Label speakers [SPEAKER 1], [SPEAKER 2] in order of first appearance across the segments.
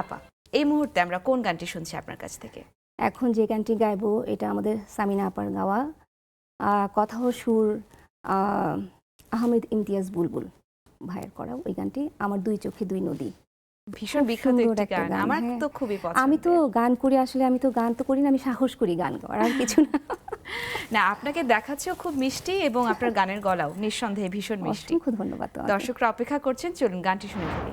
[SPEAKER 1] আপা এই মুহূর্তে আমরা কোন গানটি শুনছি আপনার কাছ থেকে?
[SPEAKER 2] এখন যে গানটি গাইবো এটা আমাদের সামিনা আপার গাওয়া। আহ, কথা ও সুর আহ, আহমেদ ইমতিয়াজ বুলবুল ভাইয়ের করা ওই গানটি আমার দুই চোখে দুই নদী।
[SPEAKER 1] ভীষণ বিখ্যাত একটা গান আমার
[SPEAKER 2] হ্যাঁ।
[SPEAKER 1] তো খুবই পছন্দ
[SPEAKER 2] আমি তো গান করি আসলে আমি তো গান তো করি না আমি সাহস করি গান গাওয়ার আর কিছু না।
[SPEAKER 1] না আপনাকে দেখাচ্ছেও খুব মিষ্টি এবং আপনার গানের গলাও নিঃসন্দেহে ভীষণ মিষ্টি।
[SPEAKER 2] ধন্যবাদ
[SPEAKER 1] দর্শকরা অপেক্ষা করছেন চলুন গানটি শুনে ফেলি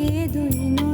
[SPEAKER 3] ఏదుయినో